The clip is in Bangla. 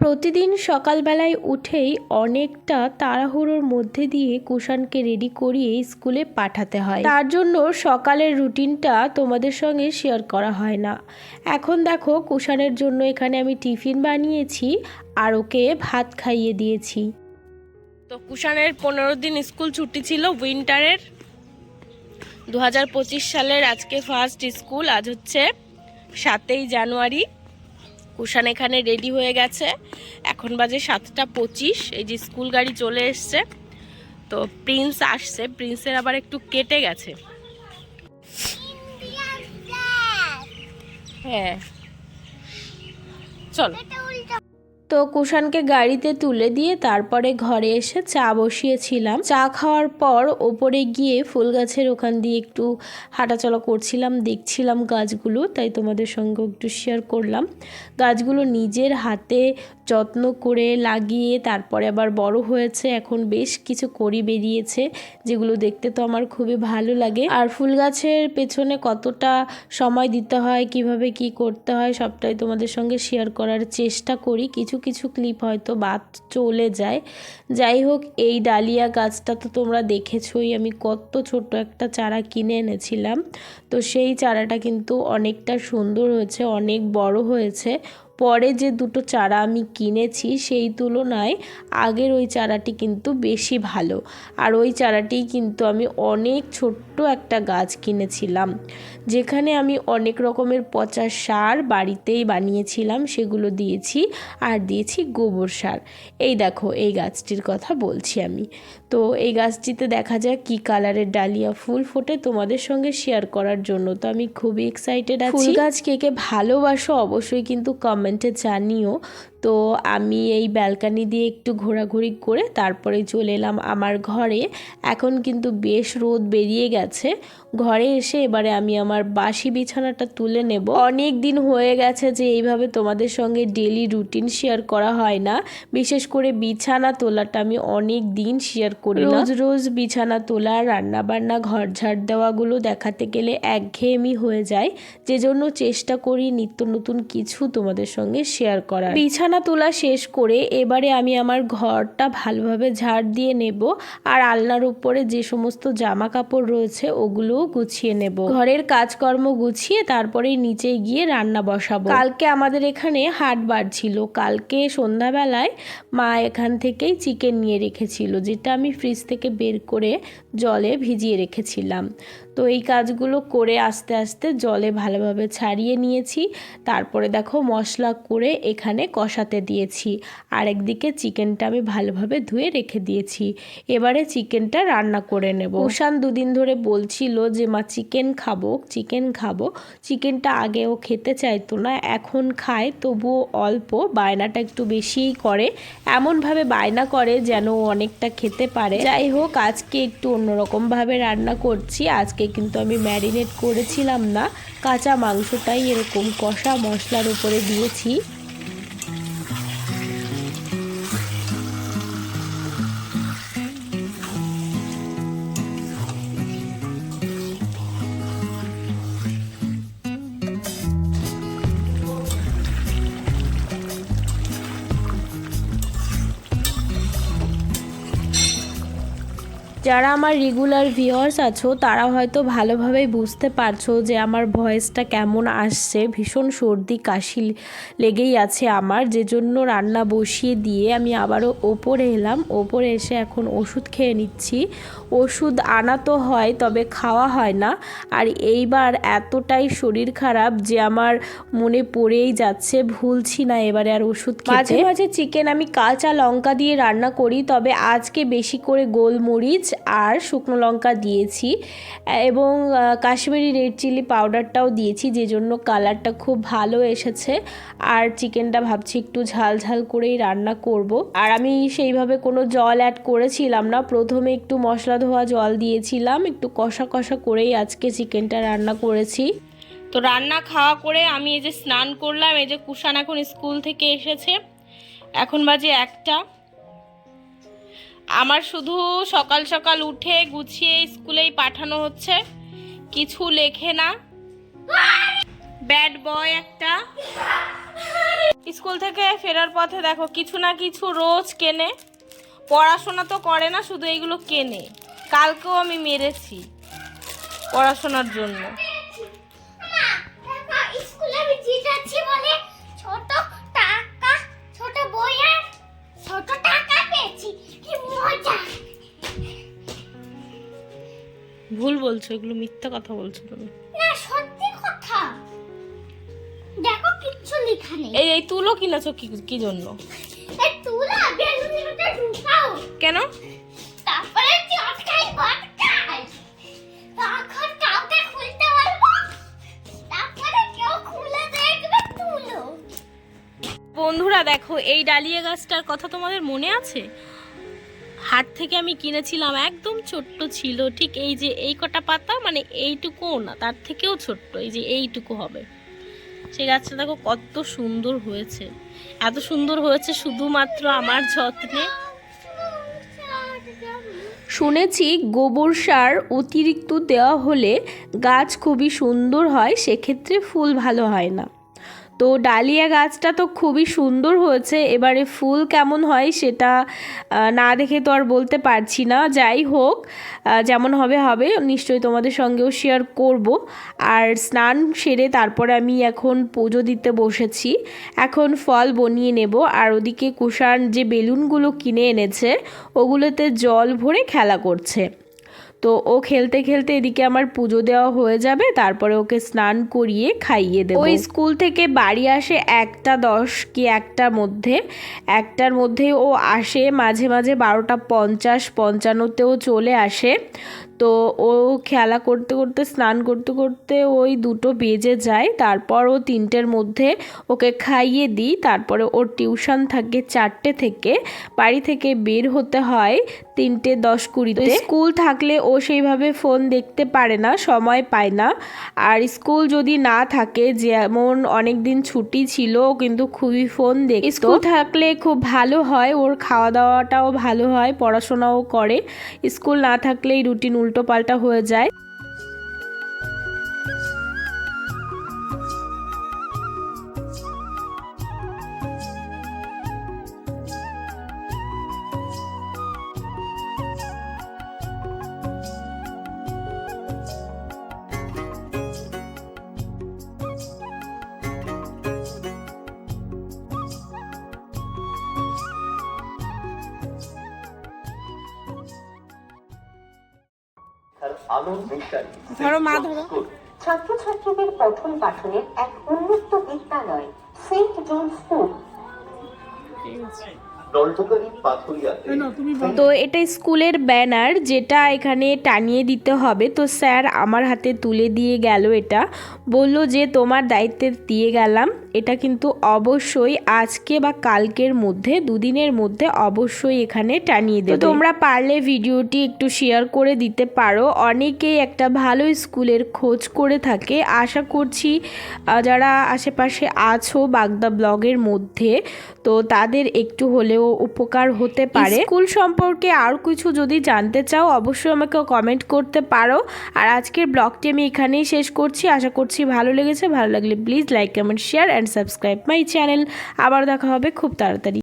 প্রতিদিন সকালবেলায় উঠেই অনেকটা তাড়াহুড়োর মধ্যে দিয়ে কুষাণকে রেডি করিয়ে স্কুলে পাঠাতে হয়। তার জন্য সকালের রুটিনটা তোমাদের সঙ্গে শেয়ার করা হয় না। এখন দেখো কুষাণের জন্য এখানে আমি টিফিন বানিয়েছি আর ওকে ভাত খাইয়ে দিয়েছি। তো কুষাণের পনেরো দিন স্কুল ছুটি ছিল উইন্টারের। দু হাজার পঁচিশ সালের আজকে ফার্স্ট স্কুল, আজ হচ্ছে সাতই জানুয়ারি। কুষাণ এখানে রেডি হয়ে গেছে। এখন বাজে সাতটা পঁচিশ, এই যে স্কুল গাড়ি চলে এসছে। তো প্রিন্স আসছে প্রিন্সের আবার একটু কেটে গেছে। হ্যাঁ। চলো। তো কুষাণকে গাড়িতে তুলে দিয়ে তারপরে ঘরে এসে চা বসিয়েছিলাম। চা খাওয়ার পর ওপরে গিয়ে ফুল গাছের ওখান দিয়ে একটু হাঁটাচলা করছিলাম, দেখছিলাম গাছগুলো, তাই তোমাদের সঙ্গে একটু শেয়ার করলাম। গাছগুলো নিজের হাতে যত্ন করে লাগিয়ে তারপরে আবার বড় হয়েছে। এখন বেশ কিছু করি বেরিয়েছে, যেগুলো দেখতে তো আমার খুবই ভালো লাগে। আর ফুল গাছের পেছনে কতটা সময় দিতে হয়, কীভাবে কি করতে হয়, সবটাই তোমাদের সঙ্গে শেয়ার করার চেষ্টা করি। কিছু কিছু ক্লিপ হয়তো বাদ চলে যায়। যাই হোক, এই ডালিয়া গাছটা তো তোমরা দেখেছোই, আমি কত ছোট একটা চারা কিনে এনেছিলাম। তো সেই চারাটা কিন্তু অনেকটা সুন্দর হয়েছে, অনেক বড় হয়েছে। পরে যে দুটো চারা আমি কিনেছি সেই তুলনায় আগের ওই চারাটি কিন্তু বেশি ভালো। আর ওই চারাটি কিন্তু আমি অনেক ছোট্ট একটা গাছ কিনেছিলাম, যেখানে আমি অনেক রকমের পচা সার বাড়িতেই বানিয়েছিলাম, সেগুলো দিয়েছি আর দিয়েছি গোবর সার। এই দেখো, এই গাছটির কথা বলছি আমি। তো এই গাছটিতে দেখা যায় কি কালারের ডালিয়া ফুল ফোটে তোমাদের সঙ্গে শেয়ার করার জন্য। তো আমি খুবই এক্সাইটেড আছি। ফুল গাছ কে কে ভালোবাসো অবশ্যই কিন্তু কমেন্টে জানিও তো আমি এই ব্যালকানি দিয়ে একটু ঘোরাঘুরি করে তারপরে চলে এলাম আমার ঘরে। এখন কিন্তু বেশ রোদ বেরিয়ে গেছে। ঘরে এসে এবারে আমি আমার বাসি বিছানাটা তুলে নেব। অনেক দিন হয়ে গেছে যে এইভাবে তোমাদের সঙ্গে ডেলি রুটিন শেয়ার করা হয় না। বিশেষ করে বিছানা তোলাটা আমি অনেক দিন শেয়ার করি রোজ রোজ বিছানা তোলা রান্না বান্না ঘর ঝাড় দেওয়াগুলো দেখাতে গেলে একঘেয়েমি হয়ে যায়। যে জন্য চেষ্টা করি নিত্য নতুন কিছু তোমাদের সঙ্গে শেয়ার করার। বিছানা তোলা শেষ করে এবারে আমি আমার ঘরটা ভালোভাবে ঝাড় দিয়ে নেব আর আলনার উপরে যে সমস্ত জামা কাপড় রয়েছে ওগুলোও গুছিয়ে নেব। ঘরের কাজকর্ম গুছিয়ে তারপরে নিচে গিয়ে রান্না বসাবো। কালকে আমাদের এখানে হাট বার ছিল। কালকে সন্ধ্যাবেলায় মা এখান থেকেই চিকেন নিয়ে রেখেছিল, যেটা আমি ফ্রিজ থেকে বের করে জলে ভিজিয়ে রেখেছিলাম। তো এই কাজগুলো করে আস্তে আস্তে জলে ভালোভাবে ছাড়িয়ে নিয়েছি। তারপরে দেখো মশলা করে এখানে কষাতে দিয়েছি। আর একদিকে চিকেনটা আমি ভালোভাবে ধুয়ে রেখে দিয়েছি। এবারে চিকেনটা রান্না করে নেব। ওশান দুদিন ধরে বলছিল যে, মা, চিকেন খাব চিকেন খাব। চিকেনটা আগেও খেতে চাইতো না, এখন খায়, তবুও অল্প, বায়নাটা একটু বেশিই করে। এমনভাবে বায়না করে যেন অনেকটা খেতে পারে। যাই হোক, আজকে একটু অন্যরকমভাবে রান্না করছি। আজকে কিন্তু আমি ম্যারিনেট করেছিলাম না। কাঁচা মাংসটাই এরকম কষা মশলার উপরে দিয়েছি। যারা আমার রেগুলার ভিউয়ার্স আছো, তারা হয়তো ভালোভাবেই বুঝতে পারছ যে আমার ভয়েসটা কেমন আসছে। ভীষণ সর্দি, কাশি লেগেই আছে আমার। যে জন্য রান্না বসিয়ে দিয়ে আমি আবারও ওপরে এলাম। ওপরে এসে এখন ওষুধ খেয়ে নিচ্ছি। ওষুধ আনা তো হয়, তবে খাওয়া হয় না। আর এইবার এতটাই শরীর খারাপ যে আমার মনে পড়েই যাচ্ছে, ভুলছি না এবারে আর ওষুধ মাঝে মাঝে চিকেন আমি কাঁচা লঙ্কা দিয়ে রান্না করি, তবে আজকে বেশি করে গোলমরিচ আর শুকনো লঙ্কা দিয়েছি। এবং কাশ্মীরি রেড চিলি পাউডারটাও দিয়েছি যে জন্য কালারটা খুব ভালো এসেছে। আর চিকেনটা ভাবছি একটু ঝাল ঝাল করেই রান্না করব। আর আমি সেইভাবে কোনো জল অ্যাড করেছিলাম না। প্রথমে একটু মশলা ধোয়া জল দিয়েছিলাম, একটু কষা কষা করেই আজকে চিকেনটা রান্না করেছি। তো রান্না খাওয়া করে আমি এই যে স্নান করলাম, এই যে কুষাণ এখন স্কুল থেকে এসেছে। এখন বাজে একটা। আমার শুধু সকাল সকাল উঠে গুছিয়ে স্কুলেই পাঠানো হচ্ছে। কিছু লেখে না। ব্যাড বয় একটা। স্কুল থেকে ফেরার পথে দেখো, কিছু না কিছু রোজ কেনে। পড়াশোনা তো করে না, শুধু এইগুলো কেনে। কালকেও আমি মেরেছি পড়াশোনার জন্য। বলছো? এগুলো মিথ্যা কথা বলছো তুমি। না সত্যি কথা। দেখো কিচ্ছু লেখা নেই। এই এই তুলো কিনেছো কি কি জন্য? এই তুলা বেলুনের মধ্যে ঢুকাও। কেন? তারপরে চটকাই বটকাই। তখন কাউকে খুলতে বলব। তারপরে কেউ খুলে দেখবে তুলো। বন্ধুরা দেখো এই ডালিয়া গাছটার কথা তোমাদের মনে আছে? হাট থেকে আমি কিনেছিলাম, একদম ছোট্ট ছিল, ঠিক এই যে এই কটা পাতা মানে এইটুকুও না, তার থেকেও ছোট্ট, এই যে এইটুকু হবে। সেই গাছটা দেখো কত সুন্দর হয়েছে, এত সুন্দর হয়েছে শুধুমাত্র আমার যত্নে। শুনেছি গোবর সার অতিরিক্ত দেওয়া হলে গাছ খুবই সুন্দর হয়, সেক্ষেত্রে ফুল ভালো হয় না। তো ডালিয়া গাছটা তো খুবই সুন্দর হয়েছে। এবারে ফুল কেমন হয় সেটা না দেখে তো আর বলতে পারছি না। যাই হোক যেমন হবে হবে। নিশ্চয়ই তোমাদের সঙ্গেও শেয়ার করব। আর স্নান সেরে তারপরে আমি এখন পুজো দিতে বসেছি। এখন ফল বনিয়ে নেব। আর ওদিকে কুষাণ যে বেলুনগুলো কিনে এনেছে, ওগুলোতে জল ভরে খেলা করছে। তো ও খেলতে খেলতে এদিকে আমার পুজো দেওয়া হয়ে যাবে, তারপরে ওকে স্নান করিয়ে খাইয়ে দেবো। ওই স্কুল থেকে বাড়ি আসে একটা দশ কি একটার মধ্যে। একটার মধ্যে ও আসে, মাঝে মাঝে বারোটা পঞ্চাশ, পঞ্চান্নতেও চলে আসে। তো ও খেলা করতে করতে স্নান করতে করতে ওই দুটো বেজে যায়। তারপর ও তিনটের মধ্যে ওকে খাইয়ে দিই। তারপরে ওর টিউশন থাকে চারটে থেকে। বাড়ি থেকে বের হতে হয় তিনটে দশ কুড়িতে। স্কুল থাকলে ও সেইভাবে ফোন দেখতে পারে না সময় পায় না। আর স্কুল যদি না থাকে যেমন অনেক দিন ছুটি ছিল কিন্তু খুবই ফোন দেখ স্কুল থাকলে খুব ভালো হয় ওর খাওয়া দাওয়াটাও ভালো হয় পড়াশোনাও করে। স্কুল না থাকলেই রুটিন উল্টো পাল্টা হয়ে যায়। আলোর বিশ্বাসী ধরো মা ধরো। ছাত্রছাত্রীদের পঠন পাঠনের এক উন্মুক্ত বিদ্যালয় সেন্ট জন স্কুল তো এটা স্কুলের ব্যানার যেটা এখানে টানিয়ে দিতে হবে। তো স্যার আমার হাতে তুলে দিয়ে গেল এটা। বলল যে তোমার দায়িত্বে দিয়ে গেলাম। এটা কিন্তু অবশ্যই আজকে বা কালকের মধ্যে দুদিনের মধ্যে অবশ্যই এখানে টানিয়ে দেবে। তোমরা পারলে ভিডিওটি একটু শেয়ার করে দিতে পারো। অনেকেই একটা ভালো স্কুলের খোঁজ করে থাকে। আশা করছি যারা আশেপাশে আছো বাগদা ব্লগের মধ্যে তো তাদের একটু হলেও উপকার হতে পারে। স্কুল সম্পর্কে আর কিছু যদি জানতে চাও, অবশ্যই আমাকে কমেন্ট করতে পারো। আর আজকের ব্লগটি আমি এখানেই শেষ করছি। আশা করছি ভালো লেগেছে। ভালো লাগলে please like, comment, share and subscribe my channel আবার দেখা হবে খুব তাড়াতাড়ি।